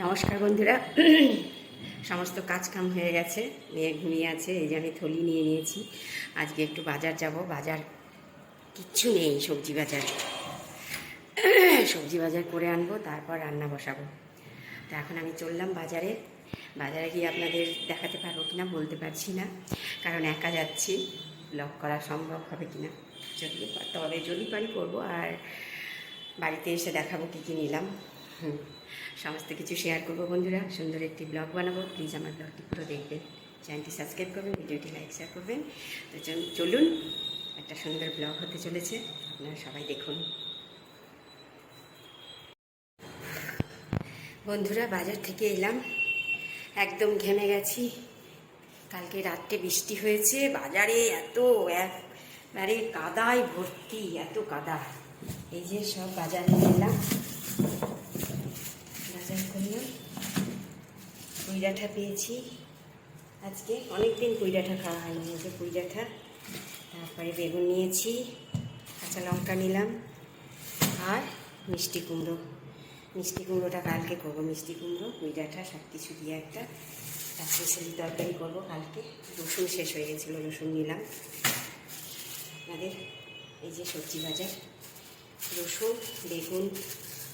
নমস্কার বন্ধুরা। সমস্ত কাজ কাম হয়ে গেছে, মেয়ে ঘুমিয়ে আছে, এই যে আমি থলি নিয়ে নিয়েছি। আজকে একটু বাজার যাব, বাজার কিচ্ছু নেই, সবজি বাজার। সবজি বাজার করে আনব, তারপর রান্না বসাবো। তো এখন আমি চললাম বাজারে। বাজারে গিয়ে আপনাদের দেখাতে পারব কিনা বলতে পারছি না, কারণ একা যাচ্ছি। ব্লগ করা সম্ভব হবে কিনা? যদি তবে যদি পারি করব, আর বাড়িতে এসে দেখাবো কী কী নিলাম। সমস্ত কিছু শেয়ার করব বন্ধুরা। সুন্দর একটি ব্লগ বানাবো। প্লিজ আমার ব্লগটি পুরো দেখবেন। চ্যানেলটি সাবস্ক্রাইব করবেন, ভিডিওটি লাইক শেয়ার করবেন। তো চল- চলুন, একটা সুন্দর ব্লগ হতে চলেছে। আপনারা সবাই দেখুন। বন্ধুরা, বাজার থেকে এলাম। একদম ঘেমে গেছি। কালকে রাত্রে বৃষ্টি হয়েছে। বাজারে এত একবারে কাদায় ভর্তি, এত কাদা। এই যে সব বাজারে এলাম। করলাম কুইডাঠা পেয়েছি। আজকে অনেক দিন কুইডাঠা খাওয়া হয়নি যে কুইডাঠা তারপরে বেগুন নিয়েছি, কাঁচা লঙ্কা নিলাম, আর মিষ্টি কুমড়ো। মিষ্টি কুমড়োটা কালকে করব, মিষ্টি কুমড়ো কুইডাঠা সব কিছু দিয়ে একটা স্পেশালি তরকারি করব কালকে। রসুন শেষ হয়ে গেছিল, রসুন নিলাম। আমাদের এই যে সবজি বাজার, রসুন, বেগুন,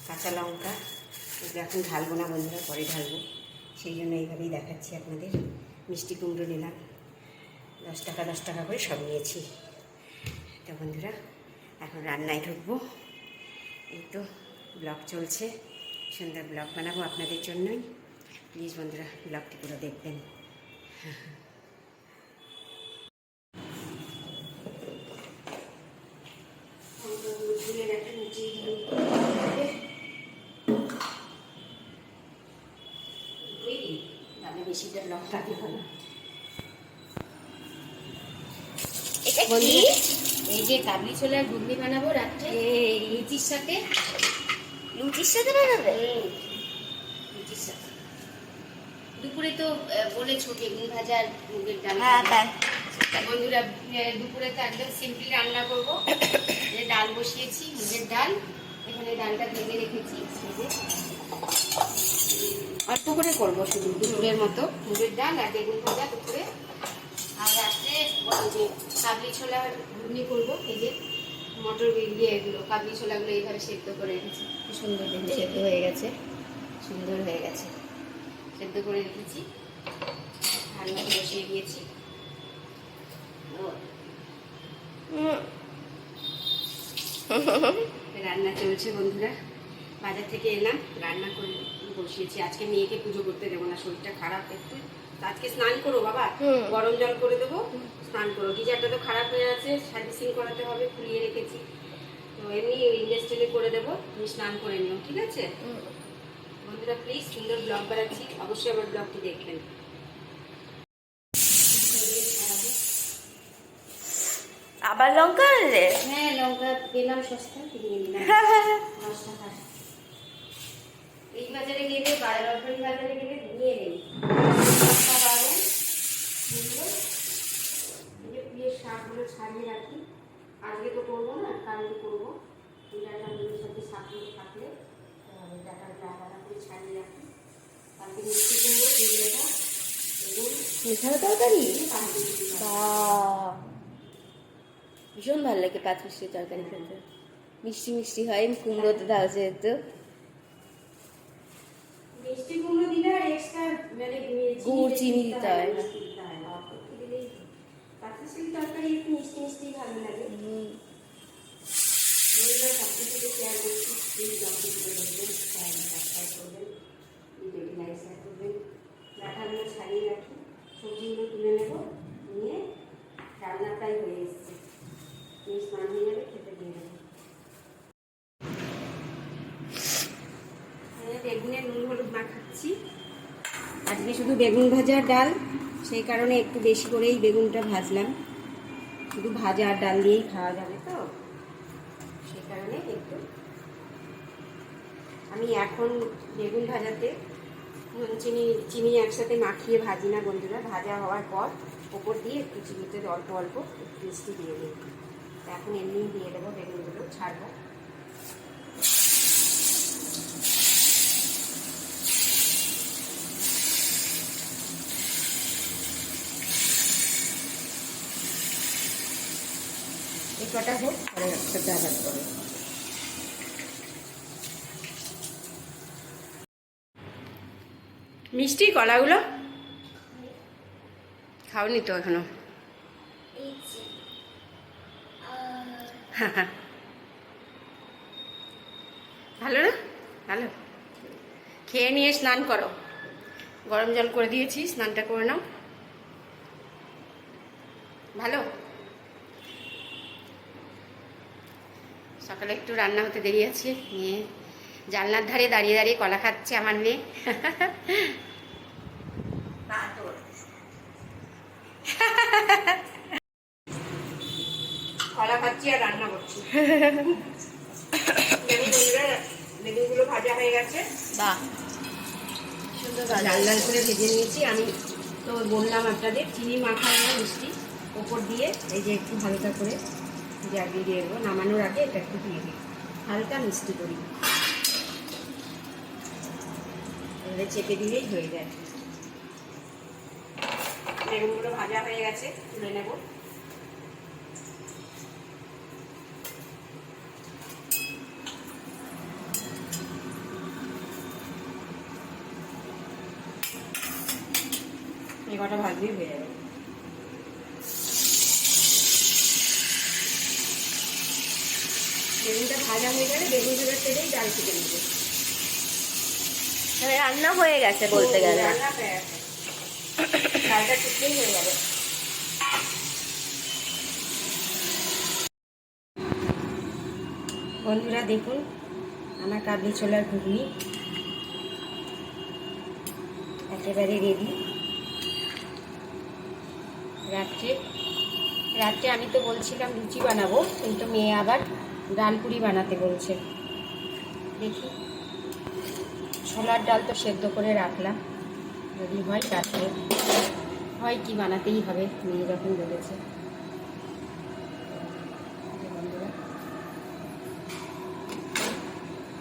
কাঁচা লঙ্কা এগুলো এখন ঢালবো না বন্ধুরা, পরে ঢালবো। সেই জন্য এইভাবেই দেখাচ্ছি আপনাদের। মিষ্টি কুমড়ো নিলাম। দশ টাকা দশ টাকা করে সব নিয়েছি। তো বন্ধুরা, এখন রান্নায় ঢুকবো। এই তো ব্লগ চলছে। সুন্দর ব্লগ বানাবো আপনাদের জন্যই। প্লিজ বন্ধুরা, ব্লগটি পুরো দেখবেন ঝুলের একটা নিচে আমি বেশিটা ব্লগ রাখি ভালো এটা কি? বন্ধুরা, এই যে কাবলি ছোলার ঘুগনি বানাবো রাত্রে? লুচির সাথে? লুচির সাথে বানাবে? লুচির সাথে। দুপুরে তো বলেছ বেগুন ভাজা আর মুগের ডাল হ্যাঁ বন্ধুরা দুপুরে তো একদম সিম্পলি রান্না করব। যে ডাল বসিয়েছি মুগের ডাল। এখানে ডালটা ভেঙে রেখেছি যে। অল্প করে করব শুধু দুপুরের মতো। মুগের ডাল আর বেগুন ভাজা দুপুরে। আর রাত্রে যে কাবলি ছোলা ঘুগনি করব এই যে মটর দিয়ে এগুলো। কাবলি ছোলাগুলো এইভাবে সেদ্ধ করে রেখেছি কি সুন্দর দেখুন সেদ্ধ হয়ে গেছে। সুন্দর হয়ে গেছে। সেদ্ধ করে রেখেছি। রান্না বসিয়ে দিয়েছি। ও, রান্না চলছে বন্ধুরা। বাজার থেকে এলাম রান্না করে বসিয়েছি। আজকে মেয়েকে পুজো করতে দেবো না শরীরটা খারাপ একটু। আজকে স্নান করো বাবা গরম জল করে দেবো স্নান করো। গিজারটা তো খারাপ হয়ে আছে সার্ভিসিং করাতে হবে খুলিয়ে রেখেছি। তো এমনি ইন্ডাস্ট্রিয়ালে করে দেবো তুমি স্নান করে নিও ঠিক আছে? বন্ধুরা প্লিজ সুন্দর ব্লগ বানাচ্ছি অবশ্যই আমার ব্লগটি দেখবেন। আবার লঙ্কা আনলে? হ্যাঁ লঙ্কা পেলাম সস্তা কিনে নিলাম। দশ টাকা। এই বাজারে গেলে বারোটারি বাজারে গেলে নিয়ে নেই বারো এগুলো এই যে প্রিয় শাকগুলো ছাড়িয়ে রাখি। আজকে তো করব না কালকে করব। ডাটাগুলোর সাথে শাকগুলো থাকলে ডাটাগুলো আলাদা করে ছাড়িয়ে রাখি। কালকে মিষ্টি কুমড়ো কুমড়োটা এবং তরকারি! ভীষণ ভালো লাগে পাঁচ মিষ্টির তরকারি খেতে। মিষ্টি মিষ্টি হয় কুমড়োতে দাও যেহেতু। করবেন ডাটাগুলো ছাড়িয়ে রাখি সবজিগুলো তুলে নেব নিয়ে রান্না প্রায় হয়ে এসছে হয়ে যাবে খেতে দিয়ে দেবো হ্যাঁ, বেগুনের নুন হলুদ মাখাচ্ছি। আজকে শুধু বেগুন ভাজা ডাল, সেই কারণে একটু বেশি করেই বেগুনটা ভাজলাম। শুধু ভাজা আর ডাল দিয়েই খাওয়া যাবে তো? সেই কারণে একটু। আমি এখন বেগুন ভাজাতে নুন, চিনি চিনি একসাথে মাখিয়ে ভাজি না বন্ধুরা। ভাজা হওয়ার পর ওপর দিয়ে একটু চিনিতে অল্প অল্প মিষ্টি দিয়ে দিই। এখন এমনি দিয়ে দেবো বেগুনগুলো, ছাড়বো। কটা হোক পরে একসাথে আবার করে মিষ্টি কলাগুলো? খাওনি তো এখনও। ভালো না? ভালো। খেয়ে নিয়ে স্নান করো। গরম জল করে দিয়েছি, স্নানটা করে নাও। ভালো? সকালে একটু রান্না হতে দেরি আছে নিয়ে জানলার ধারে দাঁড়িয়ে দাঁড়িয়ে কলা খাচ্ছে আমার মেয়ে। কলা খাচ্ছি আর রান্না করছি। বেগুনগুলো ভাজা হয়ে গেছে। বাহ সুন্দর লাল লাল করে ভেজে নিয়েছি। আমি তো বললাম আপনাদের চিনি মাখা মিষ্টি ওপর দিয়ে এই যে একটু হালকা করে জাগিয়ে দিয়ে দেবো, নামানোর আগে এটা একটু দিয়ে দিই। হালকা মিষ্টি করি। এবারে চেপে দিলেই হয়ে যায়। বেগুনগুলো ভাজা হয়ে গেছে, তুলে নেব। এই কটা ভাজলেই হয়ে যাবে বেগুনটা ভাজা হয়ে গেলে বেগুন ভাজার তেলেই ডাল থেকে নেবে। মানে রান্না হয়ে গেছে বলতে গেলে। রান্না হয়ে গেছে। ডালটা শুকলেই হয়ে যাবে। বন্ধুরা দেখুন আমার কাবলি ছোলার ঘুগনি একেবারে রেডি রাত্রে রাত্রে আমি তো বলছিলাম লুচি বানাবো, কিন্তু মেয়ে আবার ডাল পুরি বানাতে বলছে। দেখি। ছোলার ডাল তো সেদ্ধ করে রাখলাম। যদি হয় রাত্রে হয় কি বানাতেই হবে, মেয়ে যখন বলেছে।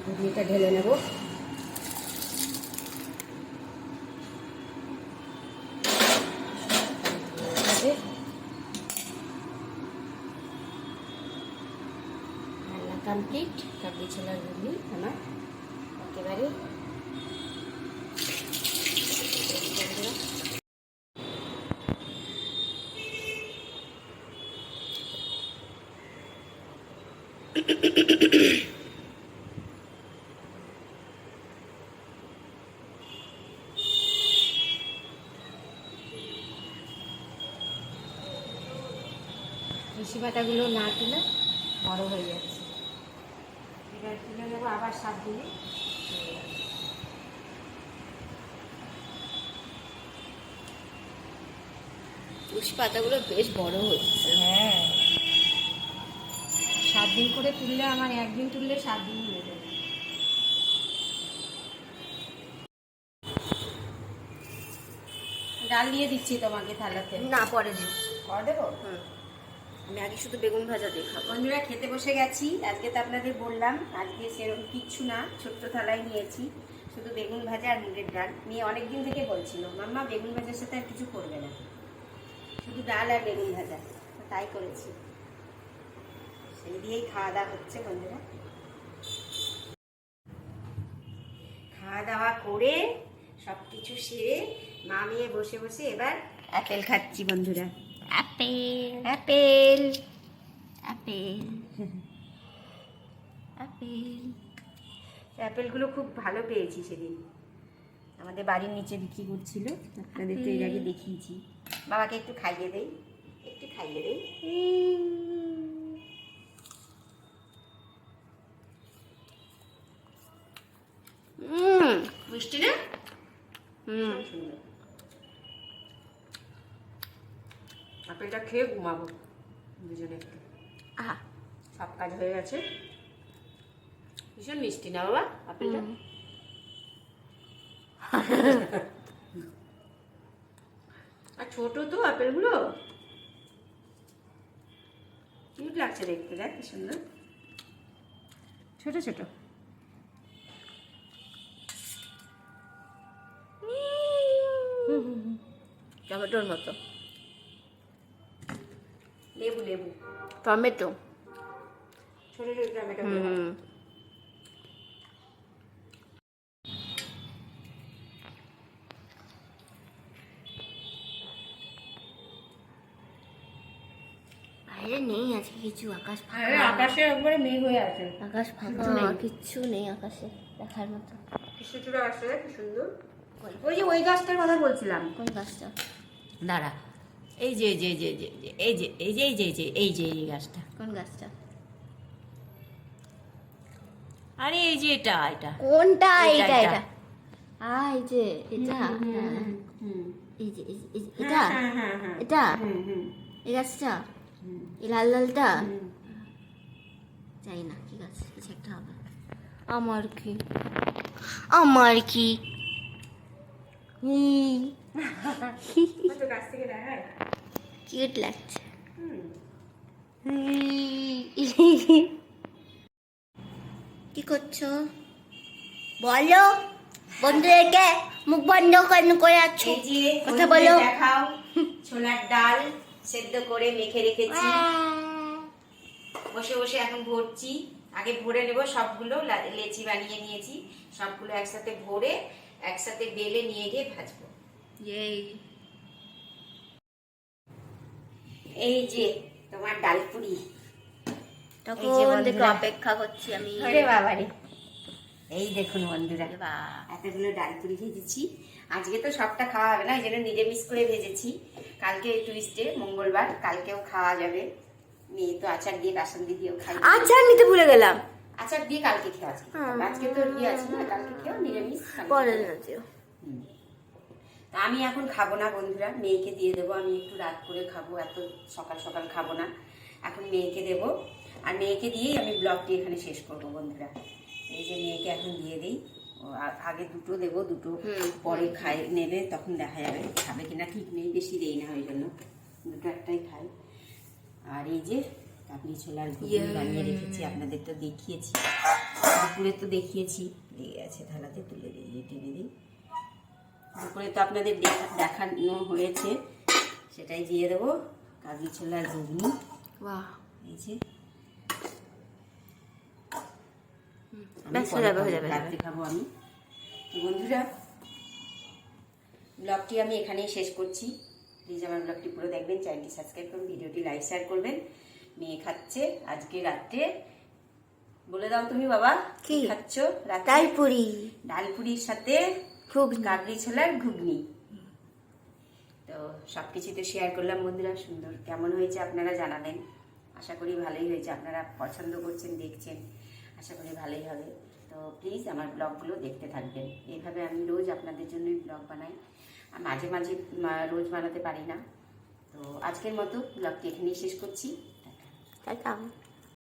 ঘুগনিটা ঢেলে নেব। আছে। রান্না কমপ্লিট কাবলি ছোলার ঘুগনি আমার একেবারে তুলসী পাতাগুলো না তুলে বড় হয়ে যাচ্ছে তুলে নেব আবার সাত দিনে তুলসী পাতাগুলো বেশ বড় হচ্ছে। হ্যাঁ। সাত দিন করে তুললে আমার একদিন তুললে সাত দিন হয়ে যাবে। ডাল দিয়ে দিচ্ছি তোমাকে থালাতে। না পরে দিন করে দেবো? হুম। আমি আগে শুধু বেগুন ভাজা দিয়ে খাব বন্ধুরা, খেতে বসে গেছি। আজকে তো আপনাদের বললাম, আজকে সেরকম কিচ্ছু না, ছোট্ট থালায় নিয়েছি। শুধু বেগুন ভাজা আর মুগের ডাল। মেয়ে অনেক দিন থেকে বলছিল, মাম্মা, বেগুন ভাজার সাথে আর কিছু করবে না। শুধু ডাল আর বেগুন ভাজা তাই করেছি। সেই দিয়েই খাওয়া দাওয়া হচ্ছে, বন্ধুরা। খাওয়া দাওয়া করে সব কিছু সেরে মা মেয়ে বসে বসে এবার অ্যাপেল খাচ্ছি, বন্ধুরা। আপেল অ্যাপেল আপেল আপেল অ্যাপেলগুলো খুব ভালো পেয়েছি সেদিন। আমাদের বাড়ির নিচে বিক্রি করছিল। আপনাদের তো এর আগে দেখিয়েছি। বাবাকে একটু খাইয়ে দেই। একটু খাইয়ে দেই। হুম। মিষ্টি না হুম। সুন্দর। আপেলটা খেয়ে ঘুমাবো দুজনে একটু। আহা। সব কাজ হয়ে গেছে। ভীষণ মিষ্টি না বাবা আপেলটা? আর ছোট তো আপেলগুলো। কিউট লাগছে দেখতে দেখ কি সুন্দর। ছোট ছোট। টমেটোর মতো। লেবু লেবু। টমেটো। ছোট ছোট টমেটো হুম। বাইরে নেই আজকে কিছু আকাশ আরে ফাঁকা আকাশে একবারে মেঘ হয়ে আছে। আকাশ ফাঁকা কিচ্ছু নেই আকাশে দেখার মতো। কিছুটা আসছে কি সুন্দর। ওই যে ওই গাছটার কথা বলছিলাম। কোন গাছটা? দাঁড়া এই যে এই যে এই যে এই যে এই যে এই যে এই যে এই যে এই গাছটা কোন গাছটা আরে এই যে এটা এটা কোনটা এটা, এটা আ এই যে এটা হ্যাঁ। এই যে এটা এটা এই গাছটা এই লাল লালটা জানি না কি গাছ কিছু একটা হবে আমার কি আমার কি দেখায় কিউট লাগছে। কি করছ? বলো। বন্ধুদেরকে মুখ বন্ধ করে আছো? কথা বলো। দেখাও ছোলার ডাল সেদ্ধ করে মেখে রেখেছি। বসে বসে এখন ভরছি। আগে ভরে নেব সবগুলো লেচি বানিয়ে নিয়েছি। সবগুলো একসাথে ভরে একসাথে বেলে নিয়ে গিয়ে ভাজবো। এই এই যে তোমার ডালপুরি তখন যে অপেক্ষা করছি আমি। আরে বাবারে এই দেখুন বন্ধুরা এতগুলো ডালপুরি ভেজেছি। আজকে তো সবটা খাওয়া হবে না এই জন্য নিরামিষ করে ভেজেছি। কালকে টুইস্টে মঙ্গলবার কালকেও খাওয়া যাবে। মেয়ে তো আচার দিয়ে কাসন্দি দিয়েও খাই আচার নিতে ভুলে গেলাম। আচার দিয়ে কালকে খেয়ে আজকে। আজকে তো ইয়ে আছে না কালকে খেয়েও নিরামিষ। পরে। হুম। তা আমি এখন খাব না বন্ধুরা মেয়েকে দিয়ে দেবো আমি একটু রাত করে খাব এত সকাল সকাল খাব না। এখন মেয়েকে দেবো আর মেয়েকে দিয়েই আমি ব্লগটি এখানে শেষ করব বন্ধুরা। এই যে মেয়েকে এখন দিয়ে দিই ও আগে দুটো দেবো দুটো পরে খাই নেবে তখন দেখা যাবে খাবে কিনা ঠিক নেই বেশি দেই না ওই জন্য। দুটো একটাই খাই। আর এই যে কাবলি ছোলার ঘুগনি বানিয়ে রেখেছি আপনাদের তো দেখিয়েছি। দুপুরে তো দেখিয়েছি। লেগে আছে থালাতে তুলে দিয়ে টেনে দিই। দুপুরে তো আপনাদের দেখানো হয়েছে সেটাই দিয়ে দেবো। কাবলি ছোলার ঘুগনি এই যে। পরে খাব, আমি। তো বন্ধুরা ব্লগটি আমি এখানেই শেষ করছি। প্লিজ আমার ব্লগটি পুরো দেখবেন চ্যানেলটি সাবস্ক্রাইব করুন ভিডিওটি লাইক শেয়ার করবেন। মেয়ে খাচ্ছে আজকে রাত্রে। বলে দাও তুমি বাবা কি? খাচ্ছ রাত্রে? ডালপুরি। ডালপুরির সাথে খুব কাবলি ছোলার ঘুগনি তো সব কিছু তো শেয়ার করলাম বন্ধুরা সুন্দর। কেমন হয়েছে আপনারা জানালেন আশা করি ভালোই হয়েছে। আপনারা পছন্দ করছেন দেখছেন আশা করি ভালোই হবে। তো প্লিজ আমার ব্লগগুলো দেখতে থাকবেন। এইভাবে আমি রোজ আপনাদের জন্যই ব্লগ বানাই। আর মাঝে মাঝে রোজ বানাতে পারি না। তো আজকের মতো ব্লগটি এখানেই শেষ করছি। Tata tata